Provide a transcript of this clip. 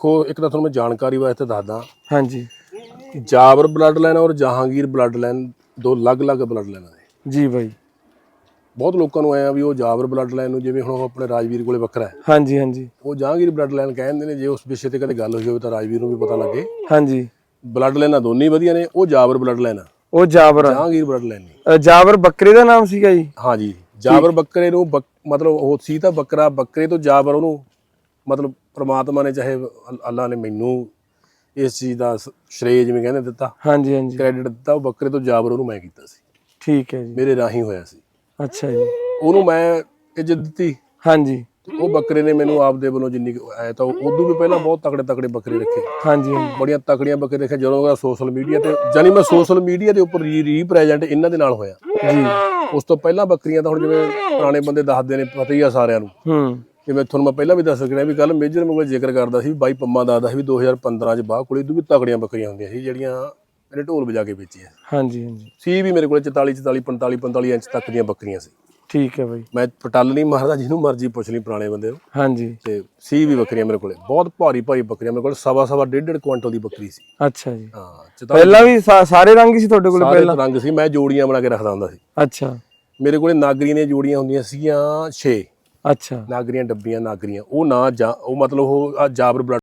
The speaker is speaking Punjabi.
ਦੇਖੋ ਇੱਕ ਤਾਂ ਤੁਹਾਨੂੰ ਮੈਂ ਜਾਣਕਾਰੀ ਵਾਸਤੇ ਦੱਸਦਾ। ਹਾਂਜੀ। ਜਾਬਰ ਬਲੱਡ ਲਾਈਨ ਔਰ ਜਹਾਂਗੀਰ ਬਲੱਡ ਲਾਈਨ ਦੋ ਅਲੱਗ-ਅਲੱਗ ਬਲੱਡ ਲਾਈਨਾਂ ਨੇ। ਜੀ ਬਾਈ। ਬਹੁਤ ਲੋਕਾਂ ਨੂੰ ਆਇਆ ਵੀ ਉਹ ਜਾਬਰ ਬਲੱਡ ਲਾਈਨ ਨੂੰ ਜਿਵੇਂ ਹੁਣ ਉਹ ਆਪਣੇ ਰਾਜਵੀਰ ਕੋਲੇ ਵੱਖਰਾ ਹੈ। ਹਾਂਜੀ ਹਾਂਜੀ। ਉਹ ਜਹਾਂਗੀਰ ਬਲੱਡ ਲਾਈਨ ਕਹਿੰਦੇ ਨੇ ਜੇ ਉਸ ਵਿਸ਼ੇ ਤੇ ਕਦੇ ਗੱਲ ਹੋਈ ਹੋਵੇ ਤਾਂ ਰਾਜਵੀਰ ਨੂੰ ਵੀ ਪਤਾ ਲੱਗੇ। ਹਾਂਜੀ। ਬਲੱਡ ਲਾਈਨਾਂ ਦੋਨੇ ਵਧੀਆ ਨੇ ਉਹ ਜਾਬਰ ਬਲੱਡ ਲਾਈਨ ਆ। ਉਹ ਜਾਬਰ ਆ। ਜਹਾਂਗੀਰ ਬਲੱਡ ਲਾਈਨ ਨਹੀਂ ਜਾਬਰ ਬੱਕਰੇ ਦਾ ਨਾਮ ਸੀਗਾ ਜੀ। ਹਾਂਜੀ। ਜਾਬਰ ਬੱਕਰੇ ਨੂੰ ਮਤਲਬ ਉਹ ਸੀ ਤਾਂ ਬੱਕਰਾ ਬੱਕਰੇ ਤੋਂ ਜਾਬਰ ਉਹਨੂੰ ਮਤਲਬ ਪ੍ਰਮਾਤਮਾ ਨੇ ਚਾਹੇ ਅਲ- ਅੱਲਾ ਨੇ ਮੈਨੂੰ ਇਸ ਚੀਜ਼ ਦਾ ਸ- ਸ਼੍ਰੇਅ ਜਿਵੇਂ ਕਹਿੰਦੇ ਦਿੱਤਾ ਹਾਂਜੀ ਹਾਂਜੀ। ਕ੍ਰੈਡਿਟ ਦਿੱਤਾ ਉਹ ਬੱਕਰੇ ਤੋਂ ਜਾਬਰ ਉਹਨੂੰ ਮੈਂ ਕੀਤਾ ਸੀ। ਠੀਕ ਹੈ ਜੀ। ਮੇਰੇ ਰਾਹੀਂ ਹੋਇਆ ਸੀ। ਅੱਛਾ ਜੀ। ਉਹਨੂੰ ਮੈਂ ਇੱਜ਼ਤ ਦਿੱਤੀ। ਹਾਂਜੀ। ਉਹ ਬੱਕਰੇ ਨੇ ਮੈਨੂੰ ਆਪਦੇ ਵੱਲੋਂ ਜਿੰਨੀ ਕੁ ਆਇਆ ਤਾਂ ਉਦੋਂ ਵੀ ਪਹਿਲਾਂ ਬਹੁਤ ਤਕੜੇ ਤਕੜੇ ਬੱਕਰੇ ਰੱਖੇ। ਹਾਂਜੀ ਹਾਂਜੀ। ਬੜੀਆਂ ਤਕੜੀਆਂ ਬੱਕਰੇ ਰੱਖੇ ਜਦੋਂ ਦਾ ਸੋਸ਼ਲ ਮੀਡੀਆ ਤੇ ਜਾਨੀ ਮੈਂ ਸੋਸ਼ਲ ਮੀਡੀਆ ਦੇ ਉੱਪਰ ਰੀਪ੍ਰੈਜ਼ੈਂਟ ਇਹਨਾਂ ਦੇ ਨਾਲ ਹੋਇਆ। ਜੀ। ਉਸ ਤੋਂ ਪਹਿਲਾਂ ਬੱਕਰੀਆਂ ਤਾਂ ਹੁਣ ਜਿਵੇਂ ਪੁਰਾਣੇ ਬੰਦੇ ਦੱਸਦੇ ਨੇ ਪਤਾ ਹੀ ਆ ਸਾਰਿਆਂ ਨੂੰ। ਹੂੰ। ਜਿਵੇਂ ਤੁਹਾਨੂੰ ਮੈਂ ਪਹਿਲਾਂ ਵੀ ਦੱਸ ਸਕਦਾ ਵੀ ਕੱਲ ਮੇਜਰ ਮੈਂ ਕੋਲ ਜ਼ਿਕਰ ਕਰਦਾ ਸੀ ਬਾਈ ਪੰਮਾ ਦੱਸਦਾ ਸੀ ਵੀ 2015 ਚ ਬਾਹ ਕੋਲੇ ਵੀ ਤਕੜੀਆਂ ਬੱਕਰੀਆਂ ਹੁੰਦੀਆਂ ਸੀ ਜਿਹੜੀਆਂ ਇਹਨੇ ਢੋਲ ਵਜਾ ਕੇ ਵੇਚੀਆਂ ਹਾਂਜੀ ਹਾਂਜੀ। ਸੀ ਵੀ ਮੇਰੇ ਕੋਲੇ 44 44 45 45 ਇੰਚ ਤੱਕ ਦੀਆਂ ਬੱਕਰੀਆਂ ਸੀ। ਠੀਕ ਹੈ ਬਾਈ। ਮੈਂ ਪਟਲ ਨਹੀਂ ਮਾਰਦਾ ਜਿਹਨੂੰ ਮਰਜ਼ੀ ਪੁੱਛ ਲਈ ਪੁਰਾਣੇ ਬੰਦੇ ਨੂੰ। ਹਾਂਜੀ। ਤੇ ਸੀ ਵੀ ਬੱਕਰੀਆਂ ਮੇਰੇ ਕੋਲੇ ਬਹੁਤ ਭਾਰੀ ਭਾਰੀ ਬੱਕਰੀਆਂ ਮੇਰੇ ਕੋਲ ਸਵਾ ਸਵਾ ਡੇਢ ਡੇਢ ਕੁਇੰਟਲ ਦੀ ਬੱਕਰੀ ਸੀ। ਅੱਛਾ ਜੀ। ਹਾਂ ਪਹਿਲਾਂ ਵੀ ਸਾਰੇ ਰੰਗ ਸੀ ਤੁਹਾਡੇ ਕੋਲ ਸਾਰੇ ਪਹਿਲਾਂ? ਰੰਗ ਸੀ ਮੈਂ ਜੋੜੀਆਂ ਬਣਾ ਕੇ ਰੱਖਦਾ ਹੁੰਦਾ ਸੀ। ਅੱਛਾ। ਮੇਰੇ ਕੋਲੇ ਨਾਗਰੀਆਂ ਦੀਆਂ ਜੋੜੀਆਂ ਹੁੰਦੀਆਂ ਸੀਗੀਆਂ 6 ਅੱਛਾ। ਨਾਗਰੀਆਂ ਡੱਬੀਆਂ ਨਾਗਰੀਆਂ। ਉਹ ਨਾ ਜਾ ਉਹ ਮਤਲਬ ਉਹ ਆ ਜਾਬਰ ਬਲੱਡ